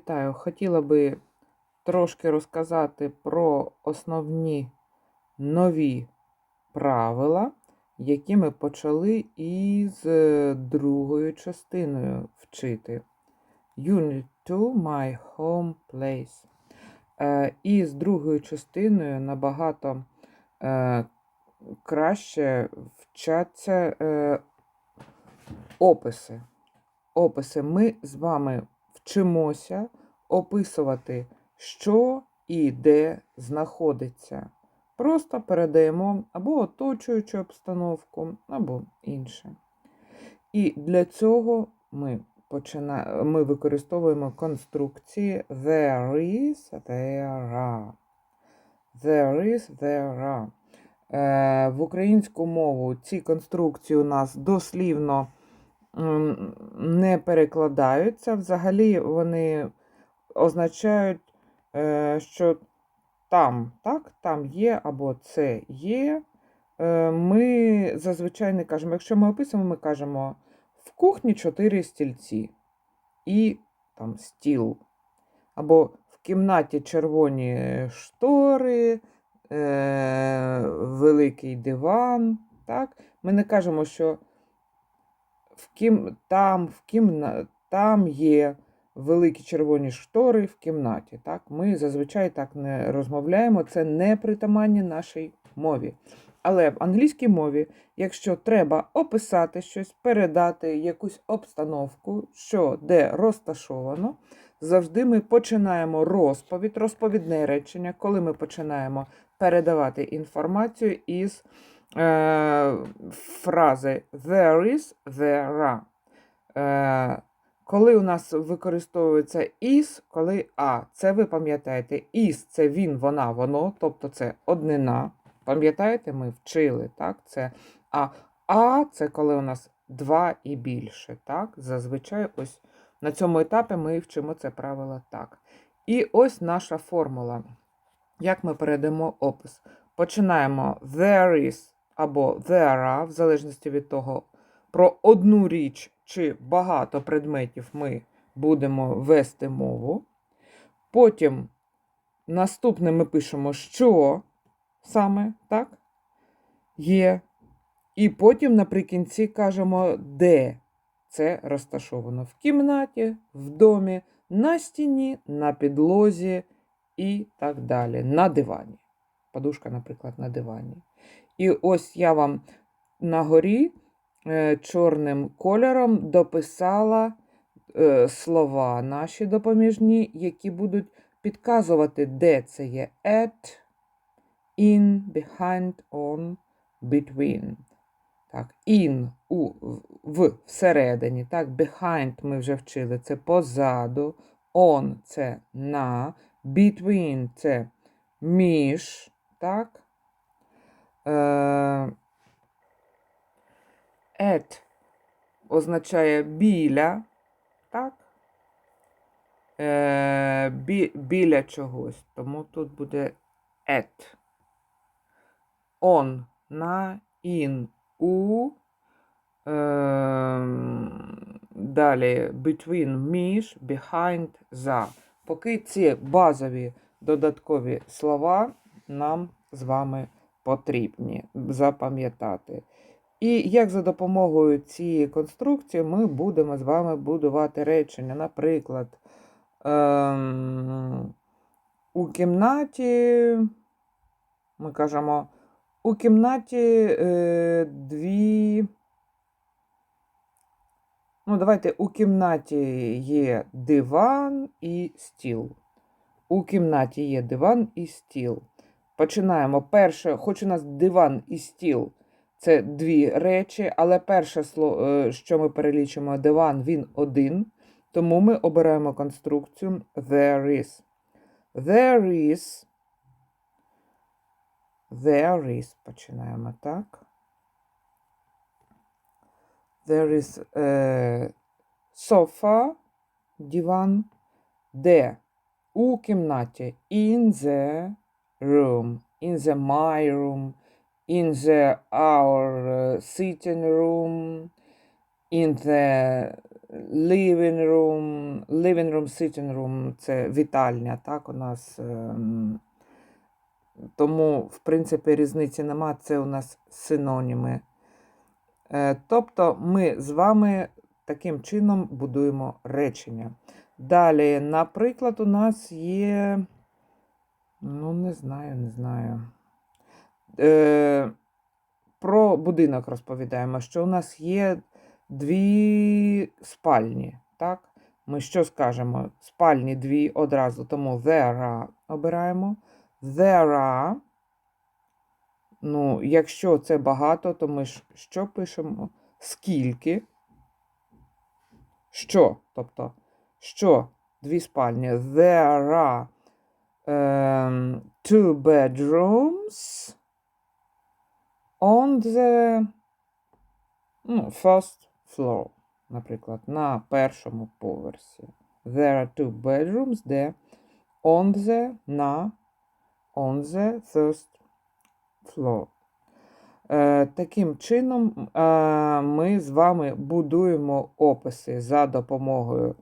Вітаю. Хотіла би трошки розказати про основні нові правила, які ми почали із е, другою частиною вчити. Unit 2 My Home Place. Е, І з другою частиною набагато е, краще вчаться описи. Описи. Ми з вами вчимося описувати, що і де знаходиться. Просто передаємо або оточуючу обстановку, або інше. І для цього ми, почина... ми використовуємо конструкції there is, there are. There is, there are. Е, в українську мову ці конструкції у нас дослівно не перекладаються. Взагалі вони означають, е, що там, так, там є або це є. Е, Ми зазвичай не кажемо, якщо ми описуємо, ми кажемо в кухні чотири стільці і там стіл. Або в кімнаті червоні штори, е, великий диван. Так? Ми не кажемо, що в кім... там, в кімна... там є великі червоні штори в кімнаті. Так? Ми зазвичай так не розмовляємо, це не притаманні нашій мові. Але в англійській мові, якщо треба описати щось, передати якусь обстановку, що де розташовано, завжди ми починаємо розповідь, розповідне речення, коли ми починаємо передавати інформацію із фрази there is, there are. Е, коли у нас використовується is, коли а, це ви пам'ятаєте, is це він, вона, воно, тобто це однина. Пам'ятаєте, ми вчили, так? Це а, а це коли у нас два і більше. так? Зазвичай ось на цьому етапі ми вчимо це правило так. І ось наша формула. Як ми передамо опис? Починаємо there is або there are, в залежності від того, про одну річ чи багато предметів ми будемо вести мову. Потім наступне ми пишемо, що саме так є. І потім наприкінці кажемо, де це розташовано в кімнаті, в домі, на стіні, на підлозі і так далі. На дивані. Подушка, наприклад, на дивані. І ось я вам на горі е, чорним кольором дописала е, слова наші допоміжні, які будуть підказувати, де це є at, in, behind, on, between. Так, in у, в всередині. Так, behind ми вже вчили, це позаду. On це на, between це між. Так. Е, at означає біля. Так. Е, бі, біля чогось. Тому тут буде at. On на in у. Е, далі between між, behind за. Поки ці базові додаткові слова нам з вами потрібні запам'ятати. І як за допомогою цієї конструкції ми будемо з вами будувати речення. Наприклад, ем, у кімнаті ми кажемо, у кімнаті е, дві. Ну, давайте у кімнаті є диван і стіл. У кімнаті є диван і стіл. Починаємо. Перше, хоч у нас диван і стіл це дві речі, але перше, слово, що ми перелічимо диван, він один. Тому ми обираємо конструкцію there is. There is. There is. Починаємо так. There is a sofa, диван, де у кімнаті in the room, in the my room, in the our uh, sitting room, in the living room, living room, sitting room це вітальня, так, у нас. ем, Тому, в принципі, різниці нема, це у нас синоніми. Е, Тобто ми з вами таким чином будуємо речення. Далі, наприклад, у нас є. Ну, не знаю, не знаю. Е, про будинок розповідаємо, що у нас є дві спальні. Так? Ми що скажемо? Спальні дві одразу, тому there are обираємо. There are. Ну, якщо це багато, то ми ж що пишемо? Скільки? Що? Тобто, що? Дві спальні. There are um, two bedrooms on the ну, first floor, наприклад, на першому поверсі. There are two bedrooms, де on the, на, on the first floor. Е, таким чином е, ми з вами будуємо описи за допомогою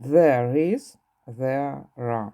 there is, there are.